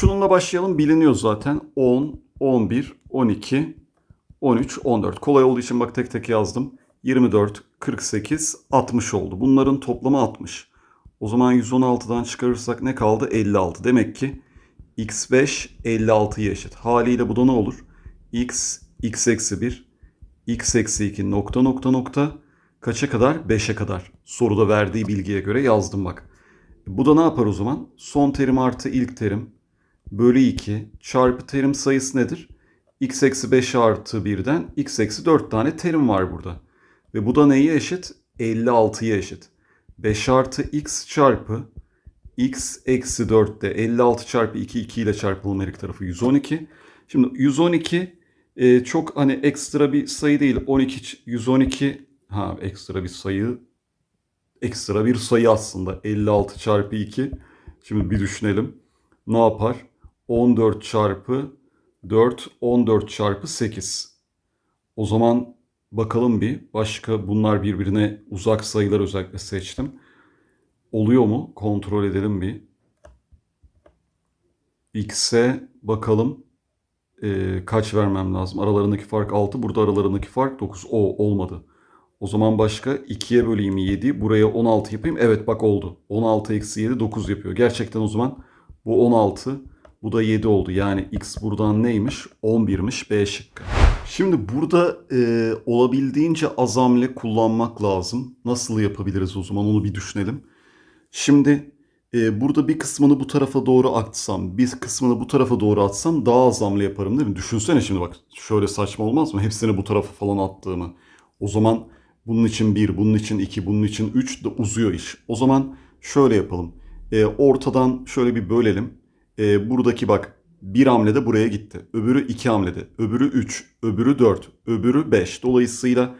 Şununla başlayalım. Biliniyor zaten. 10, 11, 12, 13, 14. Kolay olduğu için bak tek tek yazdım. 24, 48, 60 oldu. Bunların toplamı 60. O zaman 116'dan çıkarırsak ne kaldı? 56. Demek ki x5 56'ya eşit. Haliyle bu da ne olur? x, x eksi 1, x eksi 2 nokta nokta nokta kaça kadar? 5'e kadar. Soruda verdiği bilgiye göre yazdım bak. Bu da ne yapar o zaman? Son terim artı ilk terim bölü 2 çarpı terim sayısı nedir? x eksi 5 artı 1'den x eksi 4 tane terim var burada. Ve bu da neye eşit? 56'ya eşit. 5 artı x çarpı x eksi 4 de 56 çarpı 2 2 ile çarpılım her iki tarafı 112. Şimdi 112 e, çok hani ekstra bir sayı değil. 12 ç- 112 ha ekstra bir sayı ekstra bir sayı aslında 56 çarpı 2. Şimdi bir düşünelim. Ne yapar? 14 çarpı 4 14 çarpı 8. O zaman bakalım bir başka bunlar birbirine uzak sayılar özellikle seçtim. Oluyor mu? Kontrol edelim bir. X'e bakalım. Ee, kaç vermem lazım? Aralarındaki fark 6. Burada aralarındaki fark 9. O olmadı. O zaman başka 2'ye böleyim 7. Buraya 16 yapayım. Evet bak oldu. 16 eksi 7 9 yapıyor. Gerçekten o zaman bu 16. Bu da 7 oldu. Yani x buradan neymiş? 11'miş B şıkkı. Şimdi burada e, olabildiğince az hamle kullanmak lazım. Nasıl yapabiliriz o zaman onu bir düşünelim. Şimdi e, burada bir kısmını bu tarafa doğru atsam, bir kısmını bu tarafa doğru atsam daha az hamle yaparım değil mi? Düşünsene şimdi bak şöyle saçma olmaz mı? Hepsini bu tarafa falan attığımı. O zaman bunun için 1, bunun için 2, bunun için 3 de uzuyor iş. O zaman şöyle yapalım. E, ortadan şöyle bir bölelim. E, buradaki bak bir hamlede buraya gitti. Öbürü iki hamlede. Öbürü 3, öbürü 4, öbürü 5. Dolayısıyla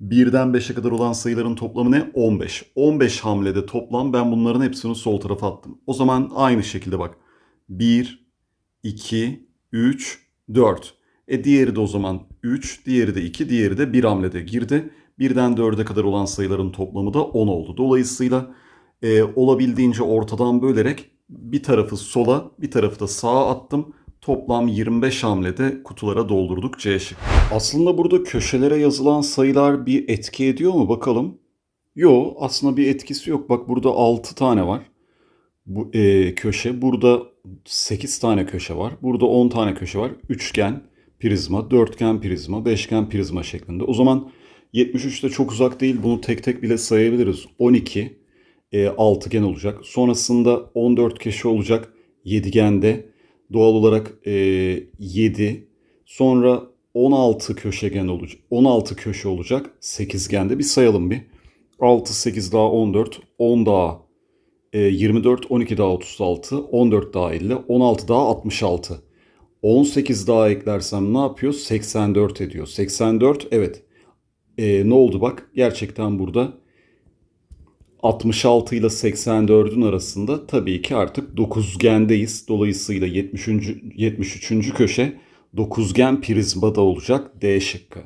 1'den 5'e kadar olan sayıların toplamı ne? 15. 15 hamlede toplam ben bunların hepsini sol tarafa attım. O zaman aynı şekilde bak. 1, 2, 3, 4. E diğeri de o zaman 3, diğeri de 2, diğeri de 1 hamlede girdi. 1'den 4'e kadar olan sayıların toplamı da 10 oldu. Dolayısıyla e, olabildiğince ortadan bölerek bir tarafı sola, bir tarafı da sağa attım. Toplam 25 hamlede kutulara doldurduk C şık. Aslında burada köşelere yazılan sayılar bir etki ediyor mu bakalım. Yo aslında bir etkisi yok. Bak burada 6 tane var. Bu e, köşe. Burada 8 tane köşe var. Burada 10 tane köşe var. Üçgen, prizma, dörtgen prizma, beşgen prizma şeklinde. O zaman 73 de çok uzak değil. Bunu tek tek bile sayabiliriz. 12 e, altıgen olacak. Sonrasında 14 köşe olacak. Yedigende doğal olarak e, 7. Sonra 16 köşegen olacak. 16 köşe olacak. Sekizgende bir sayalım bir. 6, 8 daha 14, 10 daha e, 24, 12 daha 36, 14 daha 50, 16 daha 66. 18 daha eklersem ne yapıyor? 84 ediyor. 84 evet. E, ne oldu bak? Gerçekten burada 66 ile 84'ün arasında tabii ki artık dokuzgendeyiz. Dolayısıyla 73. 73. köşe dokuzgen prizmada olacak D şıkkı.